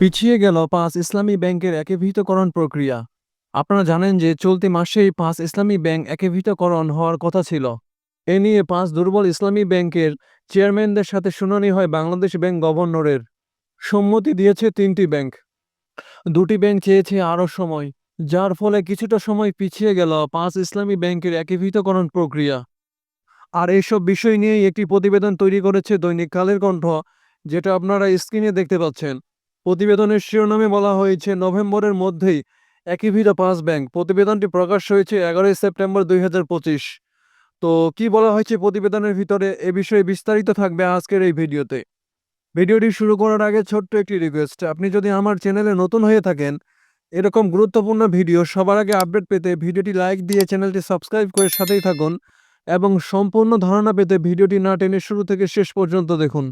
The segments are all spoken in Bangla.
পিছিয়ে গেল পাঁচ ইসলামী ব্যাংকের একীভূতকরণ প্রক্রিয়া। আপনারা জানেন যে চলতি মাসেই পাঁচ ইসলামী ব্যাংক একীভূতকরণ হওয়ার কথা ছিল। এ নিয়ে পাঁচ দুর্বল ইসলামী ব্যাংকের চেয়ারম্যানদের সাথে শুনানি হয় বাংলাদেশ ব্যাংক গভর্নরের। সম্মতি দিয়েছে তিনটি ব্যাংক। দুটি ব্যাংক চেয়েছে আরও সময়, যার ফলে কিছুটা সময় পিছিয়ে গেল পাঁচ ইসলামী ব্যাংকের একীভূতকরণ প্রক্রিয়া। আর এইসব বিষয় নিয়েই একটি প্রতিবেদন তৈরি করেছে দৈনিক কালের কণ্ঠ, যেটা আপনারা স্ক্রিনে দেখতে পাচ্ছেন। প্রতিবেদনের শিরোনামে বলা হয়েছে, নভেম্বরের মধ্যেই একীভূত পাঁচ ব্যাংক। প্রতিবেদনটি প্রকাশ হয়েছে এগারোই সেপ্টেম্বর দুই হাজার পঁচিশ। তো কি বলা হয়েছে প্রতিবেদনের ভিতরে, এ বিষয়ে বিস্তারিত থাকবে আজকের এই ভিডিওতে। ভিডিওটি শুরু করার আগে ছোট্ট একটি রিকোয়েস্ট, আপনি যদি আমার চ্যানেলে নতুন হয়ে থাকেন, এরকম গুরুত্বপূর্ণ ভিডিও সবার আগে আপডেট পেতে ভিডিওটি লাইক দিয়ে চ্যানেলটি সাবস্ক্রাইব করে সাথেই থাকুন এবং সম্পূর্ণ ধারণা পেতে ভিডিওটি না টেনে শুরু থেকে শেষ পর্যন্ত দেখুন।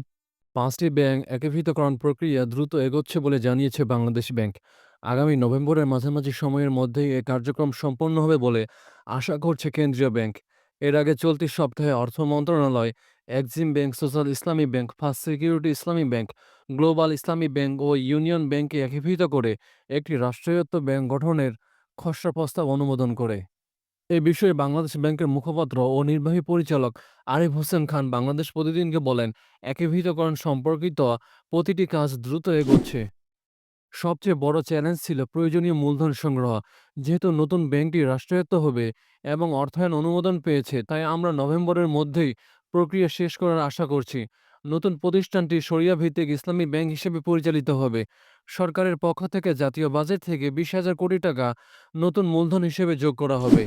পাঁচটি ব্যাংক একীভূতকরণ প্রক্রিয়া দ্রুত এগোচ্ছে বলে জানিয়েছে বাংলাদেশ ব্যাংক। আগামী নভেম্বরের মাঝামাঝি সময়ের মধ্যেই এ কার্যক্রম সম্পন্ন হবে বলে আশা করছে কেন্দ্রীয় ব্যাংক। এর আগে চলতি সপ্তাহে অর্থ মন্ত্রণালয়, Exim bank, social Islami bank, first security Islami bank, global Islami bank ও ইউনিয়ন ব্যাংকে একীভূত করে একটি রাষ্ট্রায়ত্ত ব্যাংক গঠনের খসড়া প্রস্তাব অনুমোদন করে। এ বিষয়ে বাংলাদেশ ব্যাংকের মুখপাত্র ও নির্বাহী পরিচালক আরিফ হোসেন খান বাংলাদেশ প্রতিদিনকে বলেন, একীভূতকরণ সম্পর্কিত প্রতিটি কাজ দ্রুত এগোচ্ছে। সবচেয়ে বড় চ্যালেঞ্জ ছিল প্রয়োজনীয় মূলধন সংগ্রহ। যেহেতু নতুন ব্যাংকটি রাষ্ট্রায়ত্ত হবে এবং অর্থায়ন অনুমোদন পেয়েছে, তাই আমরা নভেম্বরের মধ্যেই প্রক্রিয়া শেষ করার আশা করছি। নতুন প্রতিষ্ঠানটি সরিয়া ভিত্তিক ইসলামী ব্যাংক হিসেবে পরিচালিত হবে। সরকারের পক্ষ থেকে জাতীয় বাজেট থেকে বিশ হাজার কোটি টাকা নতুন মূলধন হিসেবে যোগ করা হবে।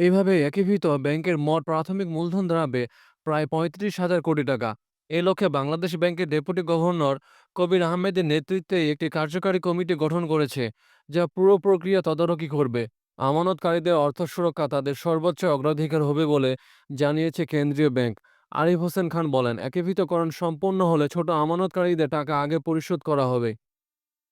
এইভাবে একীভূত ব্যাংকের মোট প্রাথমিক মূলধন দাঁড়াবে প্রায় পঁয়ত্রিশ হাজার কোটি টাকা। এ লক্ষ্যে বাংলাদেশ ব্যাংকের ডেপুটি গভর্নর কবির আহমেদের নেতৃত্বে একটি কার্যকারী কমিটি গঠন করেছে, যা পুরো প্রক্রিয়া তদারকি করবে। আমানতকারীদের অর্থ সুরক্ষা তাদের সর্বোচ্চ অগ্রাধিকার হবে বলে জানিয়েছে কেন্দ্রীয় ব্যাংক। আরিফ হোসেন খান বলেন, একীভূতকরণ সম্পন্ন হলে ছোট আমানতকারীদের টাকা আগে পরিশোধ করা হবে।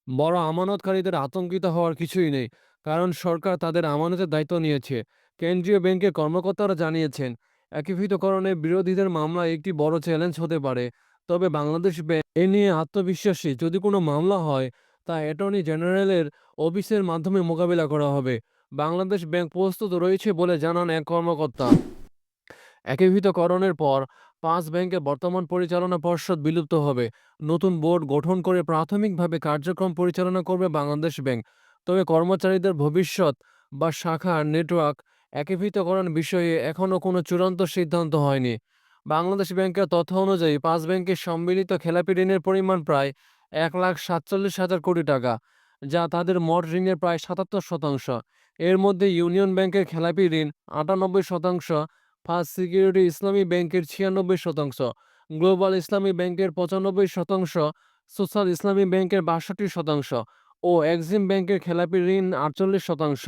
বড় আমানতকারীদের আতঙ্কিত হওয়ার কিছুই নেই, কারণ সরকার তাদের আমানতের দায়িত্ব নিয়েছে। কেন্দ্রীয় ব্যাংকের কর্মকর্তারা জানিয়েছেন, একীভূতকরণের বিরোধীদের মামলা একটি বড় চ্যালেঞ্জ হতে পারে। তবে বাংলাদেশ ব্যাংক এ নিয়ে আত্মবিশ্বাসী যদি কোনো মামলা হয়, তা অ্যাটর্নি জেনারেলের অফিসের মাধ্যমে মোকাবিলা করা হবে। বাংলাদেশ ব্যাংক প্রস্তুত রয়েছে বলে জানান এক কর্মকর্তা। একীভূতকরণের পর পাঁচ ব্যাংকের বর্তমান পরিচালনা পর্ষদ বিলুপ্ত হবে। নতুন বোর্ড গঠন করে প্রাথমিকভাবে কার্যক্রম পরিচালনা করবে বাংলাদেশ ব্যাংক। তবে কর্মচারীদের ভবিষ্যৎ বা শাখার নেটওয়ার্ক একীভূতকরণ বিষয়ে এখনও কোনো চূড়ান্ত সিদ্ধান্ত হয়নি। বাংলাদেশ ব্যাংকের তথ্য অনুযায়ী পাঁচ ব্যাংকের সম্মিলিত খেলাপি ঋণের পরিমাণ প্রায় এক লাখ সাতচল্লিশ হাজার কোটি টাকা, যা তাদের মোট ঋণের প্রায় সাতাত্তর শতাংশ। এর মধ্যে ইউনিয়ন ব্যাংকের খেলাপি ঋণ আটানব্বই শতাংশ, ফার্স্ট সিকিউরিটি ইসলামী ব্যাংকের ছিয়ানব্বই শতাংশ, গ্লোবাল ইসলামী ব্যাংকের পঁচানব্বই শতাংশ, সোশ্যাল ইসলামী ব্যাংকের বাষট্টি শতাংশ ও এক্সিম ব্যাংকের খেলাপি ঋণ আটচল্লিশ শতাংশ।